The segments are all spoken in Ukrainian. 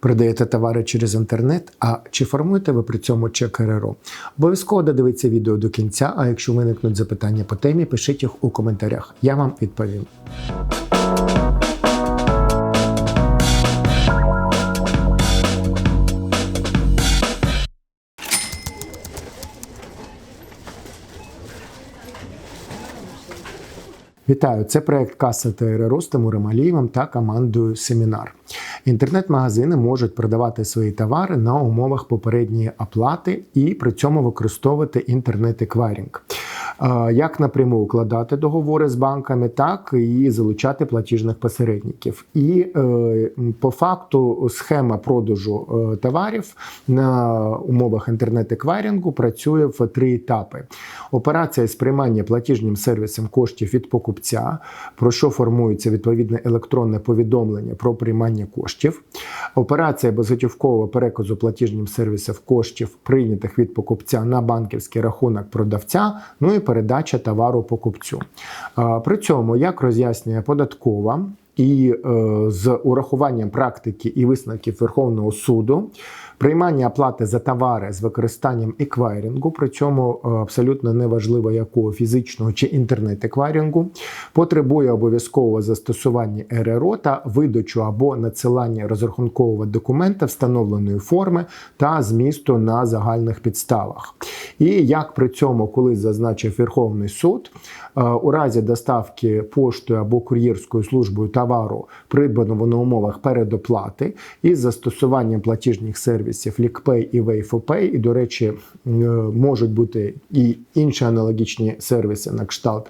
Продаєте товари через інтернет, а чи формуєте ви при цьому чек РРО? Обов'язково додивіться відео до кінця, а якщо виникнуть запитання по темі, пишіть їх у коментарях. Я вам відповім. Вітаю! Це проект Каса та РРО з Тимуром Алієвим та командою Семінар. Інтернет-магазини можуть продавати свої товари на умовах попередньої оплати і при цьому використовувати інтернет-еквайрінг. Як напряму укладати договори з банками, так і залучати платіжних посередників. І е, по факту схема продажу е, товарів на умовах інтернет-еквайрінгу працює в три етапи: операція з приймання платіжним сервісом коштів від покупця, про що формується відповідне електронне повідомлення про приймання коштів, операція безготівкового переказу платіжним сервісом коштів, прийнятих від покупця на банківський рахунок продавця, ну і передача товару покупцю. При цьому, як роз'яснює податкова, і е, з урахуванням практики і висновків Верховного суду приймання оплати за товари з використанням еквайрінгу, при цьому е, абсолютно неважливо якого фізичного чи інтернет-еквайрінгу, потребує обов'язкового застосування РРО та видачу або надсилання розрахункового документа встановленої форми та змісту на загальних підставах. І як при цьому, коли зазначив Верховний суд, е, у разі доставки поштою або кур'єрською службою товару, придбаного на умовах передоплати із застосуванням платіжних сервісів LickPay і WayFoPay, і, до речі, е, можуть бути і інші аналогічні сервіси на кшталт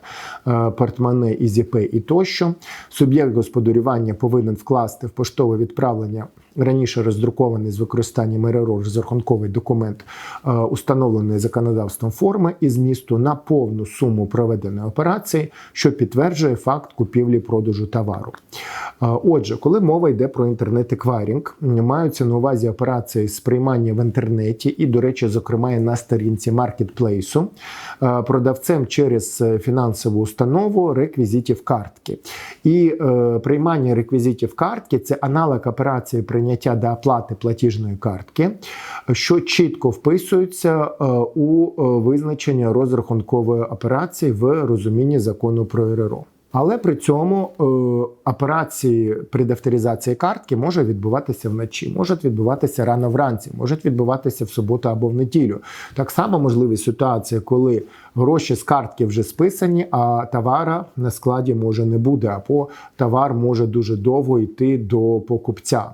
е, Portmonee, EasyPay і тощо. Суб'єкт господарювання повинен вкласти в поштове відправлення раніше роздрукований з використанням РРО розрахунковий документ, е, установлений законодавством форми і змісту на повну суму проведеної операції, що підтверджує факт купівлі-продажу товару. Отже, коли мова йде про інтернет-еквайрінг, маються на увазі операції з приймання в інтернеті, і, до речі, зокрема, і на сторінці маркетплейсу, е, продавцем через фінансову установу реквізитів картки. І е, приймання реквізитів картки це аналог операції прийняття до оплати платіжної картки, що чітко вписується е, у е, визначення розрахункової операції в розумінні закону про РРО. Але при цьому е, операції предавторизації картки може відбуватися вночі, можуть відбуватися рано вранці, можуть відбуватися в суботу або в неділю. Так само можливі ситуації, коли гроші з картки вже списані, а товара на складі може не буде, або товар може дуже довго йти до покупця.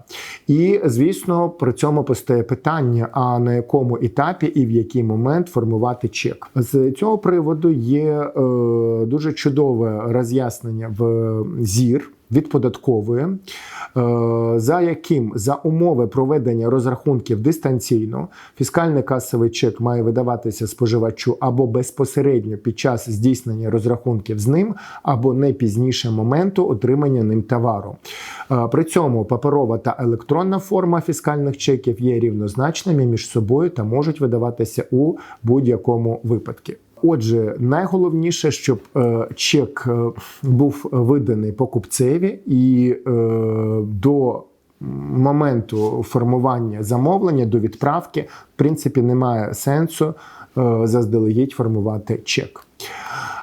І звісно, при цьому постає питання: а на якому етапі і в який момент формувати чек. З цього приводу є е, дуже чудове роз'яснення в ЗІР. Від податкової, е, за яким за умови проведення розрахунків дистанційно фіскальний касовий чек має видаватися споживачу або безпосередньо під час здійснення розрахунків з ним, або не пізніше моменту отримання ним товару. Е, При цьому паперова та електронна форма фіскальних чеків є рівнозначними між собою та можуть видаватися у будь-якому випадку. Отже, найголовніше, щоб е, чек е, був виданий покупцеві і е, до моменту формування замовлення до відправки, в принципі, немає сенсу заздалегідь формувати чек.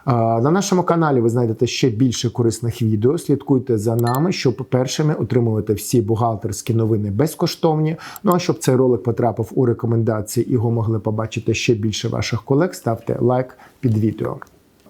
На нашому каналі ви знайдете ще більше корисних відео. Слідкуйте за нами, щоб першими отримувати всі бухгалтерські новини безкоштовні. Ну а щоб цей ролик потрапив у рекомендації і його могли побачити ще більше ваших колег, ставте лайк під відео.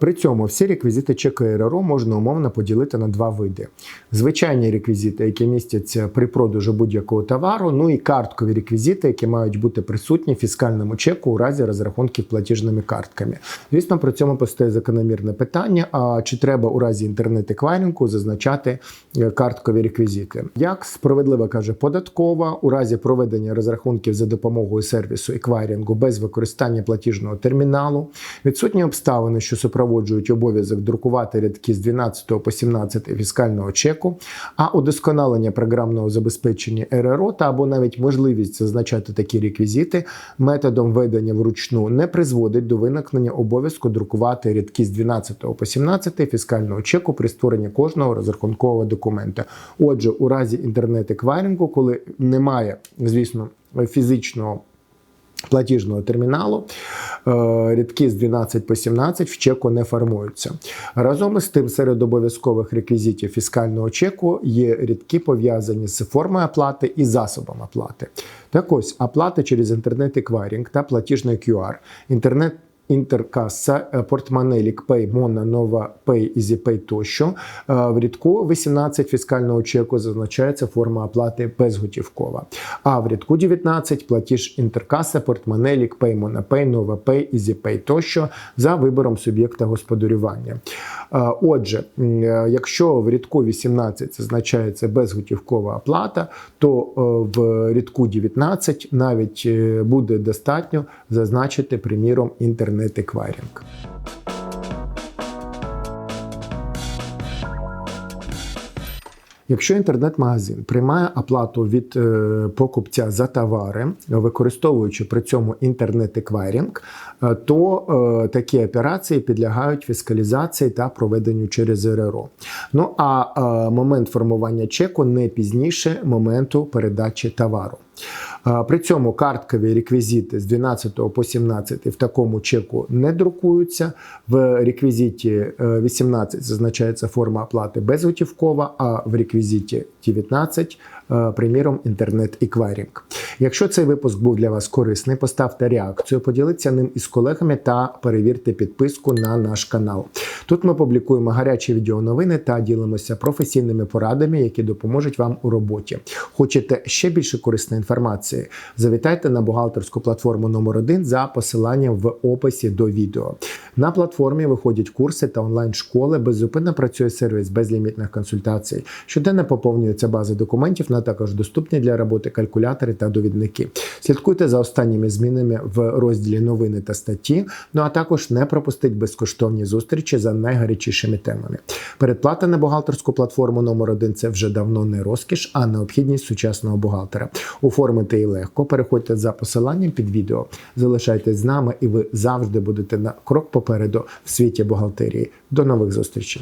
При цьому всі реквізити чека РРО можна умовно поділити на два види: звичайні реквізити, які містяться при продажу будь-якого товару, ну і карткові реквізити, які мають бути присутні фіскальному чеку у разі розрахунків платіжними картками. Звісно, при цьому постає закономірне питання: а чи треба у разі інтернет-еквайрингу зазначати е, карткові реквізити? Як справедливо каже податкова, у разі проведення розрахунків за допомогою сервісу еквайрингу без використання платіжного терміналу, відсутні обставини, що супроводжують запроваджують обов'язок друкувати рядки з 12 по 17 фіскального чеку, а удосконалення програмного забезпечення РРО та або навіть можливість зазначати такі реквізити методом ведення вручну не призводить до виникнення обов'язку друкувати рядки з 12 по 17 фіскального чеку при створенні кожного розрахункового документа. Отже, у разі інтернет-еквайрингу, коли немає, звісно, фізичного платіжного терміналу, рідки рядки з 12 по 17 в чеку не формуються. Разом із тим, серед обов'язкових реквізитів фіскального чеку є рядки пов'язані з формою оплати і засобом оплати. Так ось оплата через інтернет-еквайрінг та платіжний QR, інтернет Інтеркаса, портмоне, Лікпей, Мона, Нова Пей, EasyPay тощо. Е, В рядку 18 фіскального чеку зазначається форма оплати безготівкова. А в рядку 19 платіж Інтеркаса, портмоне, Лікпей, Монопей, Нова Пей, EasyPay тощо за вибором суб'єкта господарювання. Е, Отже, е, якщо в рядку 18 зазначається безготівкова оплата, то в рядку 19 навіть буде достатньо зазначити, приміром, інтернет-еквайринг. Якщо інтернет-магазин приймає оплату від е, покупця за товари, використовуючи при цьому інтернет-еквайринг, е, то е, такі операції підлягають фіскалізації та проведенню через РРО. Ну а момент формування чеку не пізніше моменту передачі товару. Е, При цьому карткові реквізити з 12 по 17 в такому чеку не друкуються. В реквізиті е, 18 зазначається форма оплати безготівкова, а в реквізиті 19 е, приміром інтернет-еквайринг. Якщо цей випуск був для вас корисний, поставте реакцію, поділіться ним із колегами та перевірте підписку на наш канал. Тут ми публікуємо гарячі відеоновини та ділимося професійними порадами, які допоможуть вам у роботі. Хочете ще більше корисної інформації? Завітайте на бухгалтерську платформу номер 1 за посиланням в описі до відео. На платформі виходять курси та онлайн-школи. Беззупинно працює сервіс безлімітних консультацій. Щоденно поповнюється база документів, на також доступні для роботи калькулятори та довідники. Слідкуйте за останніми змінами в розділі новини та статті. Ну а також не пропустіть безкоштовні зустрічі за найгарячішими темами. Передплата на бухгалтерську платформу номер 1 це вже давно не розкіш, а необхідність сучасного бухгалтера. Оформити її легко. Переходьте за посиланням під відео. Залишайтесь з нами, і ви завжди будете на крок попереду в світі бухгалтерії. До нових зустрічей.